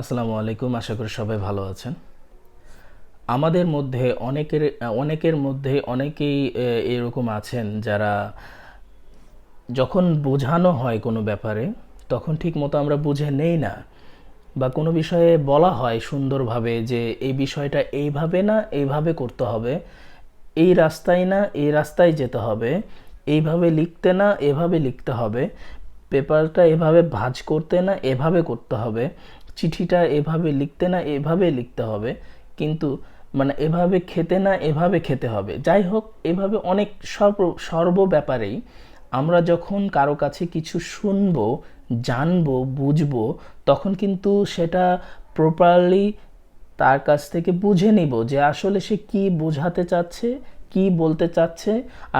আসসালামু আলাইকুম, আশা করি সবাই ভালো আছেন। আমাদের মধ্যে অনেকের অনেকের মধ্যে অনেকেই এরকম আছেন যারা যখন বোঝানো হয় কোনো ব্যাপারে, তখন ঠিক মতো আমরা বুঝে নেই না বা কোনো বিষয়ে বলা হয় সুন্দরভাবে যে এই বিষয়টা এইভাবে না, এইভাবে করতে হবে, এই রাস্তায় না, এই রাস্তায় যেতে হবে, এইভাবে লিখতে না, এভাবে লিখতে হবে, পেপারটা এভাবে ভাঁজ করতে না, এভাবে করতে হবে চিঠিটা এভাবে লিখতে না, এভাবে লিখতে হবে। কিন্তু মানে এভাবে খেতে না, এভাবে খেতে হবে। যাই হোক, এভাবে অনেক সর্ব সর্ব ব্যাপারেই আমরা যখন কারও কাছে কিছু শুনব, জানব, বুঝব, তখন কিন্তু সেটা প্রপারলি তার কাছ থেকে বুঝে নিব যে আসলে সে কি বোঝাতে চাচ্ছে কি বলতে চাচ্ছে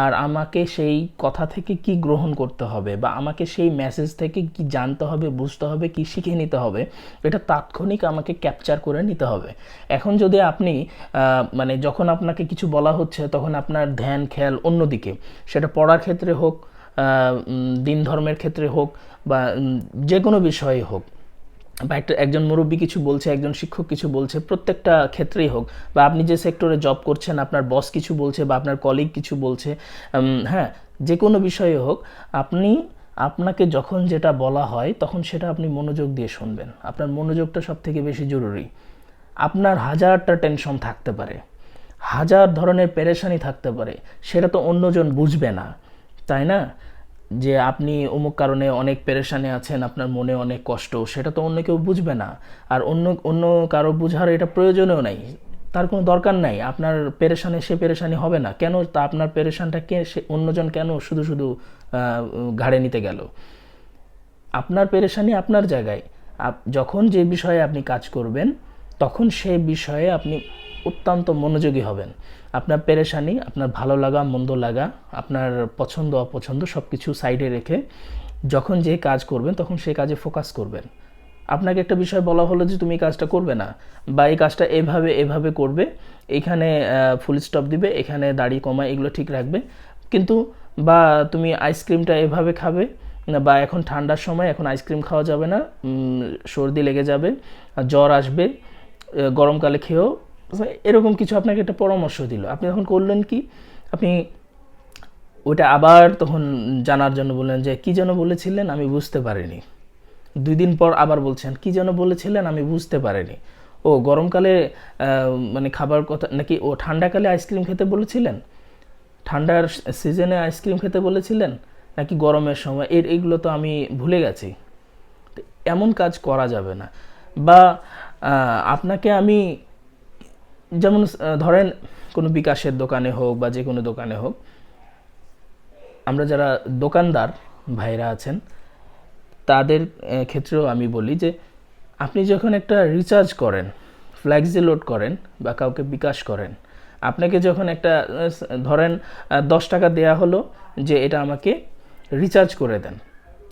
আর আমাকে সেই কথা থেকে কি গ্রহণ করতে হবে বা আমাকে সেই মেসেজ থেকে কি জানতে হবে, বুঝতে হবে, কি শিখে নিতে হবে, এটা তাৎক্ষণিক আমাকে ক্যাপচার করে নিতে হবে। এখন যদি আপনি মানে যখন আপনাকে কিছু বলা হচ্ছে, তখন আপনার ধ্যান, খেয়াল অন্যদিকে। সেটা পড়ার ক্ষেত্রে হোক দিন ধর্মের ক্ষেত্রে হোক বা যে কোনো বিষয়ে হোক। বা একটা একজন মুরব্বী কিছু বলছে, একজন শিক্ষক কিছু বলছে, প্রত্যেকটা ক্ষেত্রেই হোক, বা আপনি যে সেক্টরে জব করছেন, আপনার বস কিছু বলছে বা আপনার কলিগ কিছু বলছে হ্যাঁ যে কোনো বিষয়ে হোক, আপনি, আপনাকে যখন যেটা বলা হয়, তখন সেটা আপনি মনোযোগ দিয়ে শুনবেন। আপনার মনোযোগটা সব থেকে বেশি জরুরি। আপনার হাজারটা টেনশন থাকতে পারে। হাজার ধরনের পেরেশানি থাকতে পারে। সেটা তো অন্যজন বুঝবে না। তাই না? যে আপনি অমুক কারণে অনেক পেরেশানি আছেন, আপনার মনে অনেক কষ্ট, সেটা তো অন্য কেউ বুঝবে না। আর অন্য অন্য কারও বুঝার এটা প্রয়োজনও নাই। তার কোনো দরকার নাই। আপনার পেরেশানে সে পেরেশানি হবে না। কেন তা আপনার পেরেশানটা কে, সে অন্যজন কেন শুধু শুধু ঘাড়ে নিতে গেল? আপনার পেরেশানি আপনার জায়গায়। যখন যে বিষয়ে আপনি কাজ করবেন তখন সেই বিষয়ে আপনি অত্যন্ত মনোযোগী হবেন। আপনার পেরেশানি, আপনার ভালো লাগা, মন্দ লাগা, আপনার পছন্দ, অপছন্দ সব কিছু সাইডে রেখে যখন যে কাজ করবেন, তখন সেই কাজে ফোকাস করবেন। আপনাকে একটা বিষয় বলা হলো যে, তুমি এই কাজটা করবে না বা এই কাজটা এভাবে এভাবে করবে, এখানে ফুল স্টপ দিবে, এখানে দাড়ি কমা, এগুলো ঠিক রাখবে। কিন্তু বা তুমি আইসক্রিমটা এভাবে খাবে বা এখন ঠান্ডার সময়, এখন আইসক্রিম খাওয়া যাবে না সর্দি লেগে যাবে, জ্বর আসবে গরমকালে খেয়েও এরকম কিছু আপনাকে একটা পরামর্শ দিল। আপনি তখন করলেন কি? আপনি ওটা আবার তখন জানার জন্য বললেন যে, কি যেন বলেছিলেন আমি বুঝতে পারিনি। দুই দিন পর আবার বলছেন, কি যেন বলেছিলেন আমি বুঝতে পারিনি। ও, গরমকালে মানে খাবার কথা, নাকি ও ঠান্ডাকালে আইসক্রিম খেতে বলেছিলেন? ঠান্ডার সিজনে আইসক্রিম খেতে বলেছিলেন? নাকি গরমের সময়? এর, এগুলো তো আমি ভুলে গেছি। এমন কাজ করা যাবে না। বা আপনাকে আমি যেমন ধরেন কোনো বিকাশের দোকানে হোক বা যে কোনো দোকানে হোক, আমরা যারা দোকানদার ভাইরা আছেন, তাদের ক্ষেত্রেও আমি বলি যে, আপনি যখন একটা রিচার্জ করেন ফ্ল্যাক্সি লোড করেন বা কাউকে বিকাশ করেন, আপনাকে যখন একটা ধরেন দশ টাকা দেয়া হলো যে এটা আমাকে রিচার্জ করে দেন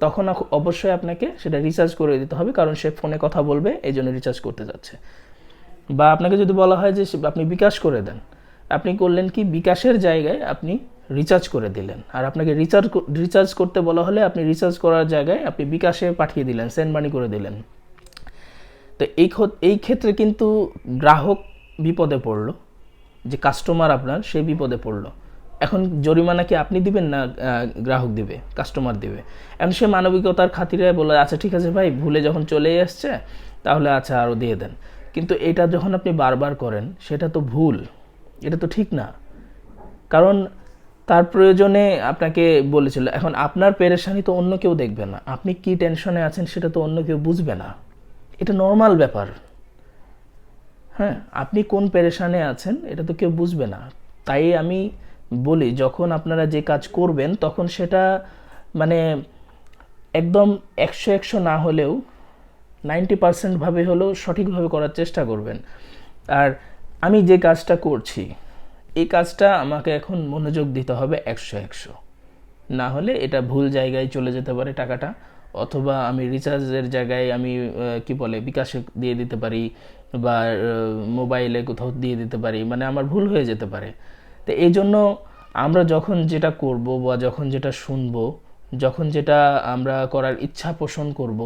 তখন অবশ্যই আপনাকে সেটা রিচার্জ করে দিতে হবে, কারণ সে ফোনে কথা বলবে এই জন্য রিচার্জ করতে যাচ্ছে। বা আপনাকে যদি বলা হয় যে আপনি বিকাশ করে দেন, আপনি করলেন কি, বিকাশের জায়গায় আপনি রিচার্জ করে দিলেন। আর আপনাকে রিচার্জ রিচার্জ করতে বলা হলে আপনি রিচার্জ করার জায়গায় আপনি বিকাশে পাঠিয়ে দিলেন সেন্ড মানি করে দিলেন। তো এই এই ক্ষেত্রে কিন্তু গ্রাহক বিপদে পড়ল, যে কাস্টমার আপনার, সে বিপদে পড়ল। এখন জরিমানা কি আপনি দিবেন না গ্রাহক দিবে কাস্টমার দিবে? এখন সে মানবিকতার খাতিরে বলে আচ্ছা ঠিক আছে ভাই, ভুলে যখন চলে আসছে, তাহলে আচ্ছা আরও দিয়ে দেন। কিন্তু এটা যখন আপনি বারবার করেন, সেটা তো ভুল। এটা তো ঠিক না। কারণ তার প্রয়োজনে আপনাকে বলেছিল, এখন আপনার পেরেশানি তো অন্য কেউ দেখবে না। আপনি কি টেনশনে আছেন সেটা তো অন্য কেউ বুঝবে না। এটা নর্মাল ব্যাপার। হ্যাঁ আপনি কোন পেরেশানে আছেন, এটা তো কেউ বুঝবে না। তাই আমি বলি, যখন আপনারা যে কাজ করবেন, তখন সেটা মানে একদম একশো একশো না হলেও নাইনটি পার্সেন্টভাবে হলেও সঠিকভাবে করার চেষ্টা করবেন। আর আমি যে কাজটা করছি, এই কাজটা আমাকে এখন মনোযোগ দিতে হবে একশো একশো। না হলে এটা ভুল জায়গায় চলে যেতে পারে টাকাটা, অথবা আমি রিচার্জের জায়গায় আমি কি বলে, বিকাশে দিয়ে দিতে পারি, বা মোবাইলে কোথাও দিয়ে দিতে পারি মানে আমার ভুল হয়ে যেতে পারে। তো এই জন্য আমরা যখন যেটা করব বা যখন যেটা শুনব, যখন যেটা আমরা করার ইচ্ছা পোষণ করব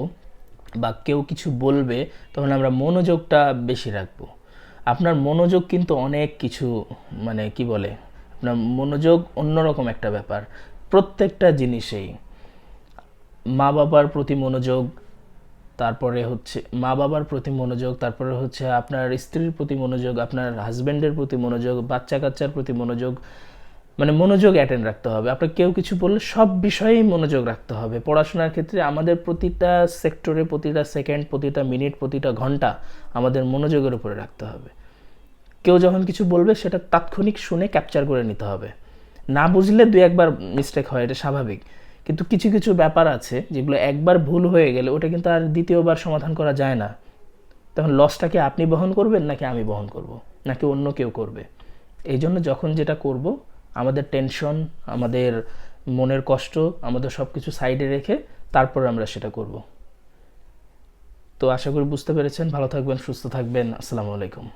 বা কেউ কিছু বলবে, তখন আমরা মনোযোগটা বেশি রাখব। আপনার মনোযোগ কিন্তু অনেক কিছু মানে কি বলে, আপনার মনোযোগ অন্যরকম একটা ব্যাপার। প্রত্যেকটা জিনিসেই মা বাবার প্রতি মনোযোগ তারপরে হচ্ছে মা বাবার প্রতি মনোযোগ, তারপরে হচ্ছে আপনার স্ত্রীর প্রতি মনোযোগ, আপনার হাজব্যান্ডের প্রতি মনোযোগ, বাচ্চা কাচ্চার প্রতি মনোযোগ মানে মনোযোগ অ্যাটেন্ড রাখতে হবে। আপনার কেউ কিছু বললে সব বিষয়েই মনোযোগ রাখতে হবে। পড়াশোনার ক্ষেত্রে আমাদের প্রতিটা সেক্টরে প্রতিটা সেকেন্ড প্রতিটা মিনিট প্রতিটা ঘণ্টা আমাদের মনোযোগের উপরে রাখতে হবে। কেউ যখন কিছু বলবে, সেটা তাৎক্ষণিক শুনে ক্যাপচার করে নিতে হবে। না বুঝলে দু একবার মিস্টেক হয়, এটা স্বাভাবিক। কিন্তু কিছু কিছু ব্যাপার আছে যেগুলো একবার ভুল হয়ে গেলে ওটা কিন্তু আর দ্বিতীয়বার সমাধান করা যায় না। তখন লসটাকে আপনি বহন করবেন নাকি আমি বহন করব? নাকি অন্য কেউ করবে? এই জন্য যখন যেটা করব, আমাদের টেনশন আমাদের মনের কষ্ট, আমাদের সব কিছু সাইডে রেখে তারপর আমরা সেটা করব। তো আশা করি বুঝতে পেরেছেন। ভালো থাকবেন, সুস্থ থাকবেন। আসসালামু আলাইকুম।